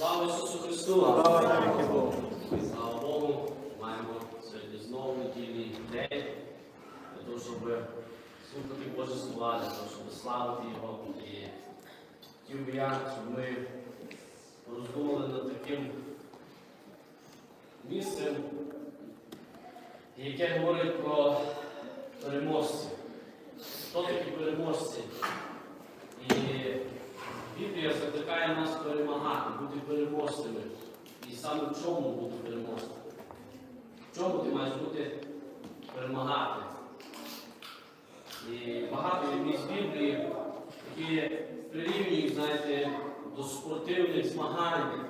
Слава Ісусу Христу! Слава Богу. Слава Богу, маємо сьогодні знову недільний день для того, щоб слухати Боже слова, для того, щоб славити Його. І хотів би я, щоб ми роздумали над таким місцем, яке говорить про переможців. Хто такі переможці? І Біблія закликає нас перемагати, бути переможцями. І саме в чому бути переможцем? В чому ти маєш бути перемагати? І багато місць Біблії, які прирівнюють, знаєте, до спортивних змагань,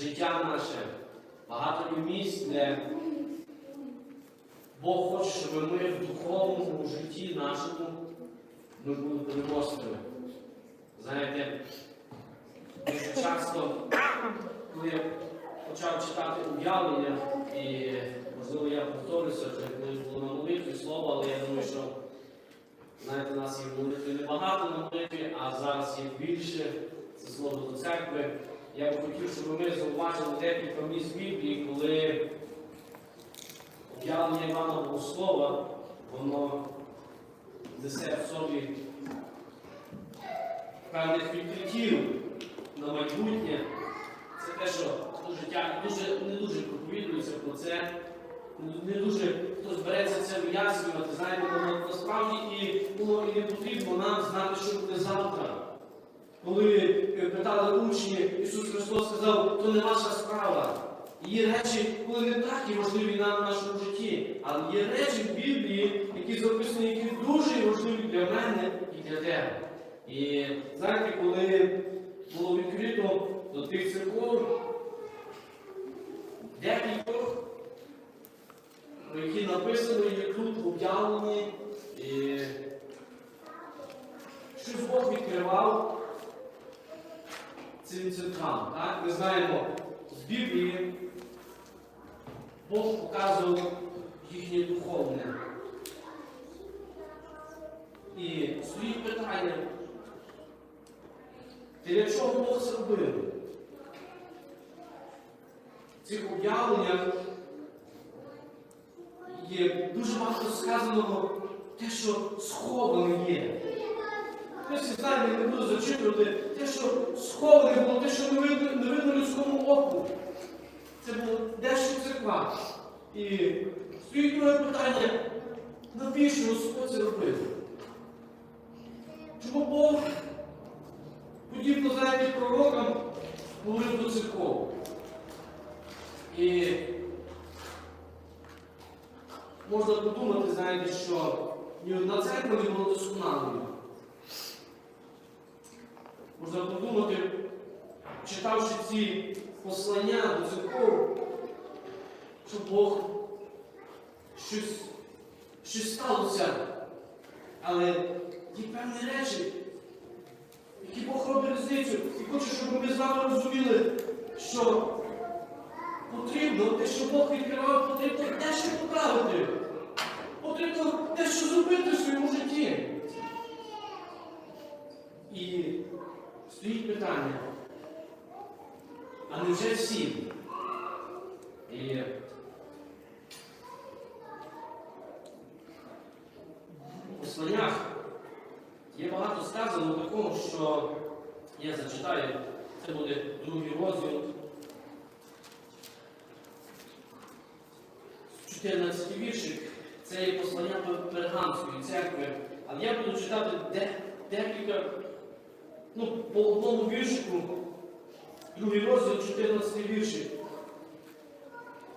життя наше. Багато є місць, де Бог хоче, щоб ми в духовному житті нашому ми були переможцями. Знаєте, дуже часто, коли я почав читати об'явлення, і, можливо, я повторюся, вже колись було на молитві слово, але я думаю, що знаєте, нас є молитви небагато на молитві, а зараз є більше. Це слово до церкви. Я б хотів, щоб ми зауважили декілька місць Біблії, коли об'явлення Івана Богослова, воно несе в собі певних відкриттів на майбутнє. Це те, що життя дуже, не дуже проповідується про це, не дуже хтось береться це вияснювати. Знаєте, воно насправді і було і не потрібно нам знати, що буде завтра. Коли е, питали учні, Ісус Христос сказав, то не ваша справа. Є речі, коли не так і важливі нам в нашому житті, але є речі в Біблії, які записані, які дуже важливі для мене і для тебе. І знаєте, коли було відкрито до тих церков, декількох, які написано є тут об'явлені, щось Бог відкривав цим церквам. Так? Ми знаємо з Біблії, Бог показував їхнє духовне. І стоїть питання, для чого Бог це робив? В цих об'явленнях є дуже багато сказаного те, що сховане є. Хтось знає, не буду зачитувати, те, що сховане було, те, що не видно, не видно людському оку. Це було дещо в церквах. І стоїть друге питання, навіщо Господь це робив? Чому Бог, подібно знаєте, пророкам, говорив до церков? І можна подумати, знаєте, що ні одна церква не була досконалою. Можна подумати, читавши ці послання до церков, що Бог щось, щось сталося. Але є певні речі, які робить різницю. І хочу, щоб ми з вами розуміли, що потрібно те, що Бог відкривав, потрібно дещо поправити. Потрібно дещо зробити в своєму житті. І стоїть питання, а невже всі? І у посланнях сказано такого, що я зачитаю, це буде другий розділ. 14 віршик, це є послання Пергамської церкви. Але я буду читати декілька, ну, по одному віршику, другий розділ, 14 віршик.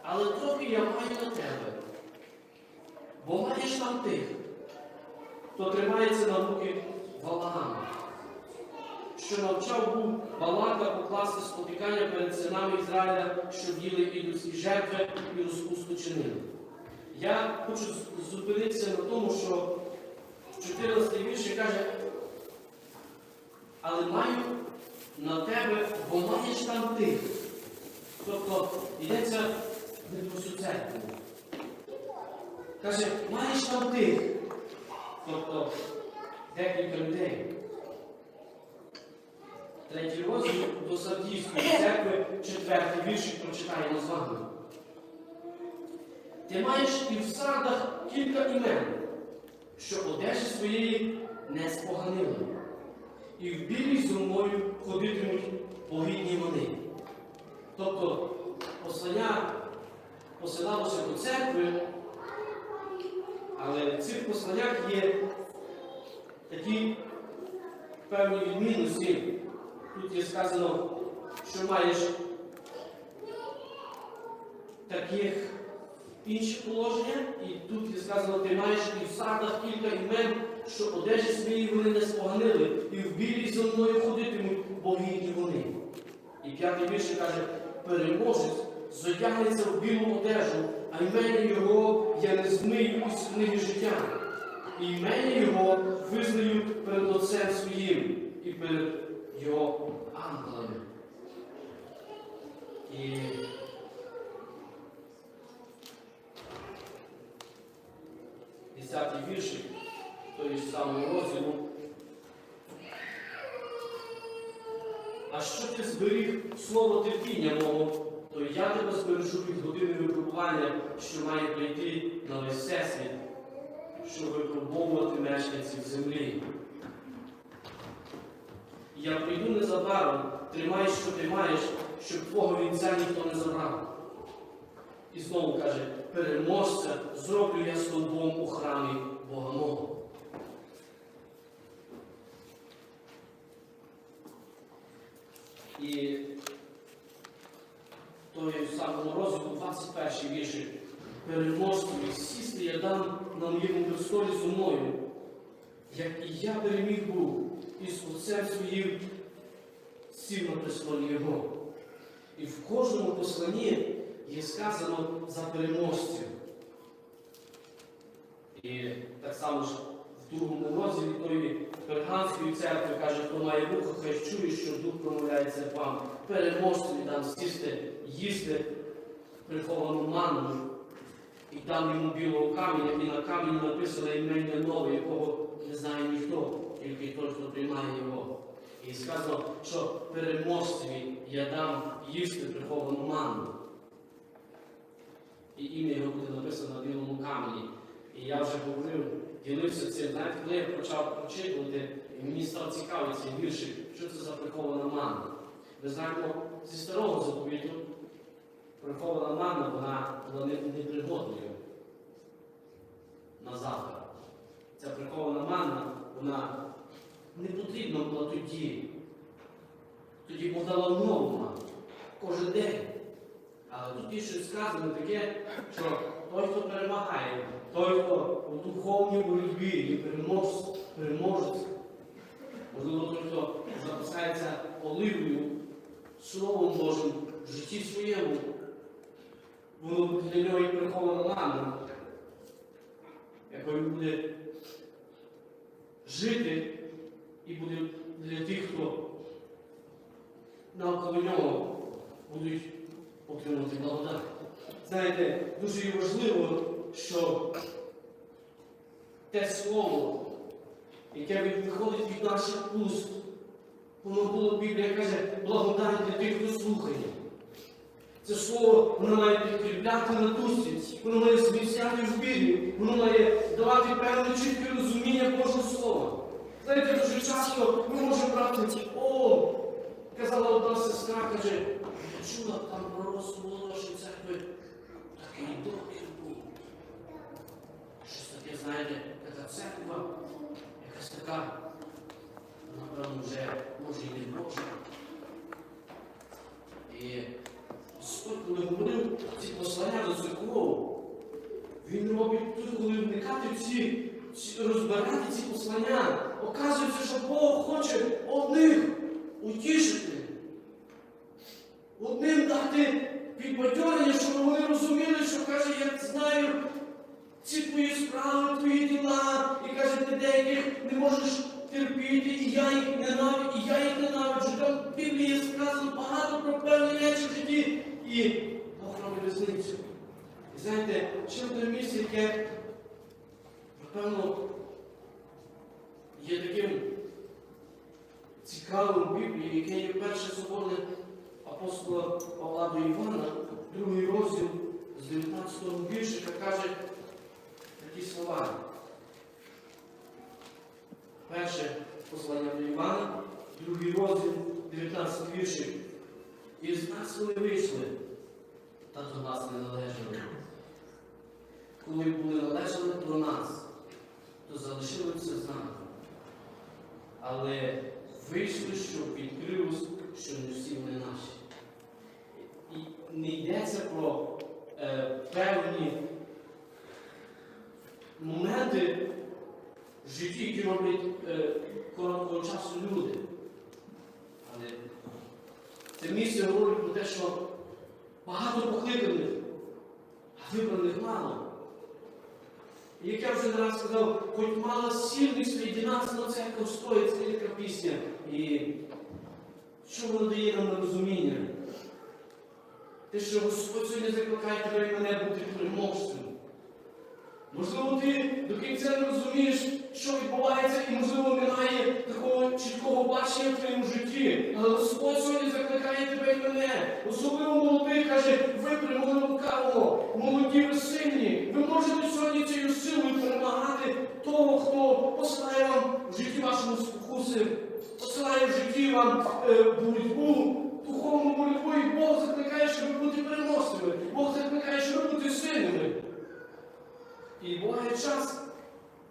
Але трохи я маю на тебе, бо маєш там тих, хто тримається на руки Валаама, що навчав був Балака покласти спотикання перед синами Ізраїля, що діли ідольські жертви і розпусту чинили. Я хочу зупинитися на тому, що в 14 вірші каже, але маю на тебе, бо маєш там тих. Тобто йдеться не про всю церкву. Каже, маєш там тих. Тобто декілька людей. третій розділ до Сардійської церкви, четвертий віршик прочитаємо з вами. Ти маєш і в сардах кілька імен, що одежі своєї не споганили, і в білій зумою ходитимуть погідні вони. Тобто послання посилалося до церкви, але в цих посланнях є такі певні відмінності. Тут є сказано, що маєш таких інші положення, і тут є сказано, ти маєш і в садах кілька імен, що одежі свої вони не споганили, і в білій зо мною ходитимуть, бо гідні вони. І п'ятий вірш каже, переможець зодягнеться в білу одежу, а імення його я не змию із книги життя. І імення його визнаю перед Отцем своїм і перед його ангелами. І десятий віршик, той ж самий розділу. А що ти зберіг слово терпіння мого, то я тебе збережу від години випробування, що має прийти на весь всесвіт, щоб випробовувати мешканців землі. Я прийду незабаром, тримай, що ти маєш, щоб твого вінця ніхто не забрав. І знову каже, переможця зроблю я стовбом у храмі Бога мого. І той в самому розділу 21 вірші. Переможцеві сісти я дам на моєму престолі зо мною, як і я переміг був із отцем своїм сів на престолі його. І в кожному посланні є сказано за переможців. І так само ж в другому розділі тої Перганської церкви каже, хто має вухо, хай чує, що дух промовляється вам. Переможцеві дам сісти, їсти приховану манну. І дам йому білого каменя, і на камені написано імення нове, якого не знає ніхто, тільки той, хто приймає його. І сказано, що переможцеві я дам їсти приховану манну. І ім'я його буде написано на білому камені. І я вже говорив, ділився цим. Знаєте, коли я почав прочитувати, і мені став цікавий цей віршик, що це за прихована манна. Ми знаємо зі старого заповіту, прихована манна, вона була непригодною на завтра. Ця прихована манна, вона не потрібна була тоді. Тоді Бог дала нову кожен день. Але тут є сказано таке, що той, хто перемагає, той, хто у духовній боротьбі є переможець, можливо, той, хто запасається оливою, Словом Божим в житті своєму, воно для нього і прихована манна, якою буде жити і буде для тих, хто навколо нього будуть отримати благодать. Знаєте, дуже важливо, що те слово, яке виходить від наших уст, воно було Біблія каже, благодать для тих, хто слухає. Це слово воно має підкріпляти на дусі, воно має зміцняти в вірі, воно має давати певне чітке розуміння Божого Слова. Знаєте, дуже часто ми можемо брати, о, казала одна сестра, каже, я чула там про розсуд нашої церкви, такий доктор був. Щось таке, знаєте, така церква, якась така, напевно, вже може і не Божа. І Господь, коли говорив ці послання до церков, він робить тут, коли вникати ці, ці розбирати ці послання, оказується, що Бог хоче одних утішити, одним дати підбадьорення, щоб вони розуміли, що каже, я знаю ці твої справи, твої діла, і каже, ти деяких не можеш терпіти, і я їх ненавиджу, і я їх ненавиджу. Там в Біблії сказано багато про певні речі в житті. І Бог робить різницю. І знаєте, ще одне місце, яке, напевно, є таким цікавим. в Біблії, яке є перше соборне апостола Павла до Івана, другий розділ з 19 віршика каже такі слова. Перше послання до Івана, другий розділ, 19 віршик. І з нас вони вийшли, та до нас не належали. Коли були належали до нас, то залишилися з нами. Але вийшли, щоб відкрилось, що не всі вони наші. І не йдеться про е, певні моменти в житті, які роблять е, короткого часу люди. Але це місце говорить про те, що багато покликаних, а вибраних мало. І як я вже не раз сказав, хоч мало серед нас на церкву стоїть це така пісня. І що воно дає нам на розуміння? Те, що Господь сьогодні закликає тебе і мене бути переможцем. Можливо, ти до кінця не розумієш, що відбувається, і, можливо, немає такого чіткого бачення в твоєму житті. Але Господь сьогодні закликає тебе і мене. Особливо молодий каже, ви перемогли лукавого, молоді ви сильні. Ви можете сьогодні цією силою перемагати того, хто посилає вам в житті вашому спокуси, посилає в житті вам е, боротьбу, духовну боротьбу, і Бог закликає, щоб бути переможцями. Бог закликає, щоб бути сильними. І буває час,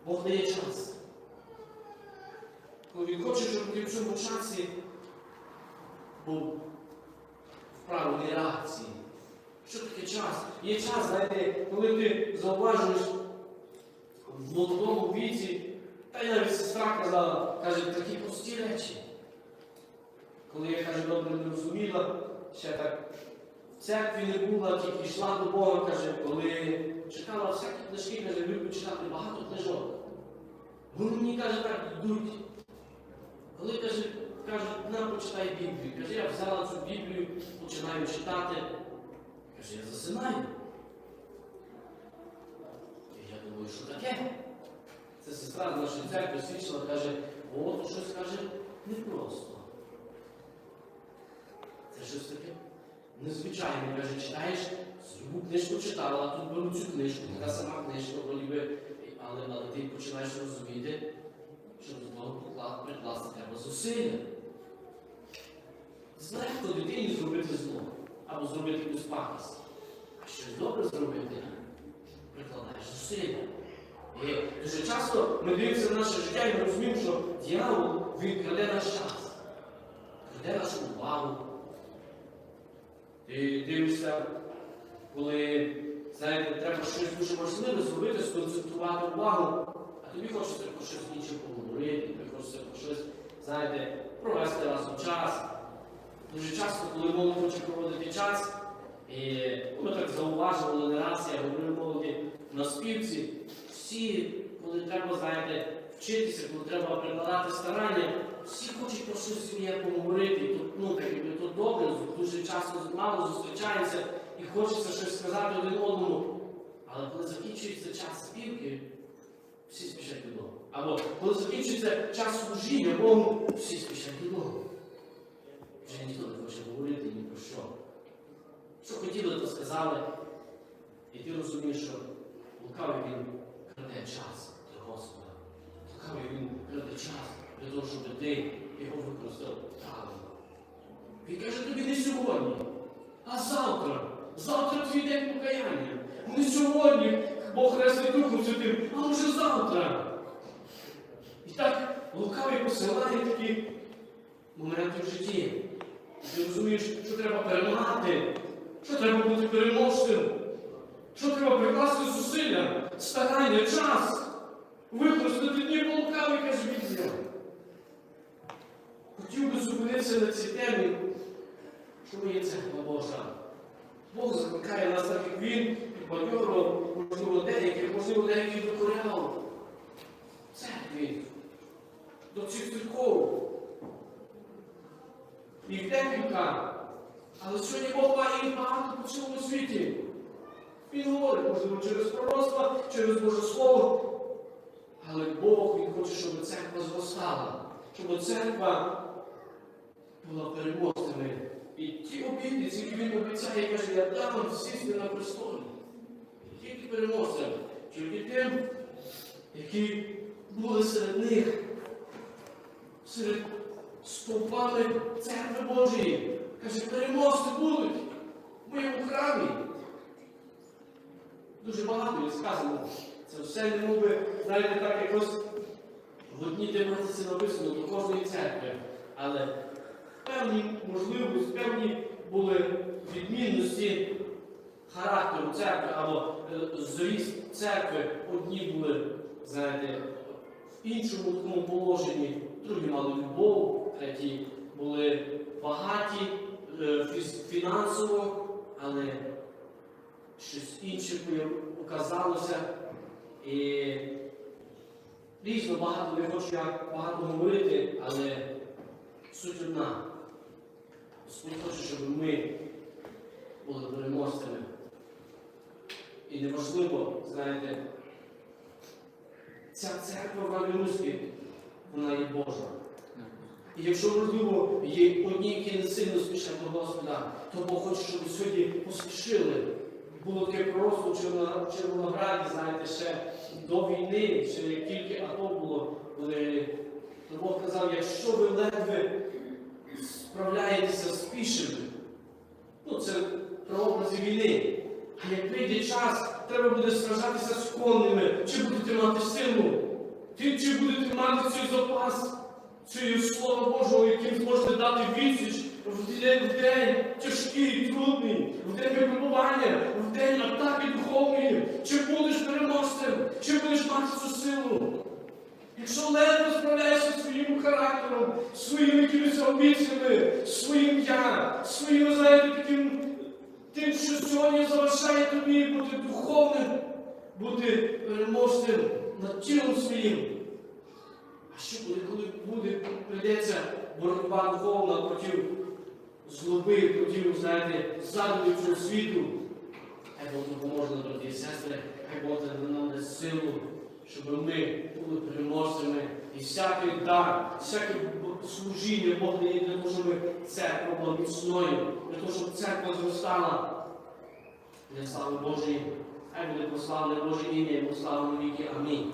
Бог дає час. Коли він хоче, щоб ти в цьому часі був в правильній реакції. Що таке час? Є час, знаєте, коли ти зауважуєш в молодому віці, та й навіть сестра казала, каже, такі прості речі. Коли я каже, добре не розуміла, ще так в церкві не була, тільки йшла до Бога, каже, коли читала всякі книжки, каже, люблю читати багато. Вони мені каже, так йдуть. Коли каже, кажуть, на почитай Біблію. Каже, я взяла цю Біблію, починаю читати. Каже, я засинаю. І я думаю, що таке? Це сестра з нашої церкви свідчила, каже, о, то щось каже непросто. Це щось таке незвичайне. Каже, читаєш, любу книжку читала, тут беру цю книжку, така сама книжка, бо ніби, але, але ти починаєш розуміти, що до того прикласти треба зусилля. Злегко дитині зробити зло або зробити якусь пакость. А щось добре зробити, прикладаєш зусилля. І дуже часто ми дивимося на наше життя і ми розуміємо, що дьявол він краде наш час, краде нашу увагу. Ти дивишся, коли знаєте, треба щось дуже важливе зробити, сконцентрувати увагу, а тобі хочеться про щось інше поговорити, тобі хочеться про щось, знаєте, провести разом час. Дуже часто, коли молодь хоче проводити час, і ми так зауважували не раз, я говорив молоді на співці, всі, коли треба, знаєте, вчитися, коли треба прикладати старання, всі хочуть про щось своє поговорити. Тут, ну, так, тут добре, дуже часто мало зустрічаємося і хочеться щось сказати один одному. Але коли закінчується час співки, всі спішать додому. Або коли закінчується час служіння Богу, всі спішать додому. Вже ніхто не хоче говорити ні про що. Що хотіли, то сказали. І ти розумієш, що лукавий він краде час для Господа. Лукавий він краде час для того, щоб ти його використав правильно. Він каже тобі не сьогодні, а завтра. Завтра твій день покаяння. Не сьогодні, Бог хрестить Духом Святим, а може завтра. І так лукавий посилає такі моменти в житті. Ти розумієш, що треба перемагати, що треба бути переможцем, що треба прикласти зусилля, старання, час, використати дні лукавий, каже Біблія. Хотів би зупинитися на цій темі, що ми є церква Божа. Бог закликає нас так, як він, бадьоро, можливо, деяких, можливо, деяких докоряв церкві, до цих церков. Їх декілька. Але сьогодні Бог має їх багато по цілому світі. Він говорить, можливо, через пророцтва, через Боже Слово. Але Бог Він хоче, щоб церква зростала, щоб церква була переможцями. І ті обітниці, які він обіцяє, каже, я дам вам сісти на престолі. Тільки переможцям, тільки тим, які були серед них, серед стовпами церкви Божої. Каже, переможці будуть в моєму храмі. Дуже багато сказано. Це все не мов би, знаєте, так якось в одній тематиці написано до кожної церкви. Але певні можливості, певні були відмінності характеру церкви або е, зріст церкви. Одні були, знаєте, в іншому такому положенні, другі мали любов, треті були багаті е, фінансово, але щось інше показалося. І різно багато не хочу я багато говорити, але суть одна. Господь хоче, щоб ми були переможцями. І неважливо, знаєте, ця церква в Равінуській, вона є Божа. І якщо, можливо, є одні, які не сильно спішать до Господа, то Бог хоче, щоб сьогодні поспішили. Було таке пророцтво в Червонограді, знаєте, ще до війни, ще як тільки АТО було, коли Бог казав, якщо ви ледве справляєтеся з пішими, ну це прообрази війни. А як прийде час, треба буде сражатися з конними, чи будете мати силу, чи будете мати цей запас, цієї слова Божого, яким зможете дати відсіч в день, в день тяжкий, трудний, в день випробування, в день атаки духовної, чи будеш переможцем, чи будеш мати цю силу. Якщо ледве справляєшся своїм характером, своїми якимись амбіціями, своїм я, своїм, знаєте, таким тим, що сьогодні залишає тобі бути духовним, бути переможцем над тілом своїм. А що буде, коли буде, прийдеться боротьба духовна проти злоби, проти, знаєте, задумів цього світу? Хай Бог допоможе нам, брати і сестри, хай Бог нам дасть силу, щоб ми були переможцями. І всякий дар, всяке служіння Бог дає для того, щоб церква була міцною, для того, щоб церква зростала для слави Божої. Хай буде прославлене Боже ім'я і прославлене віки. Амінь.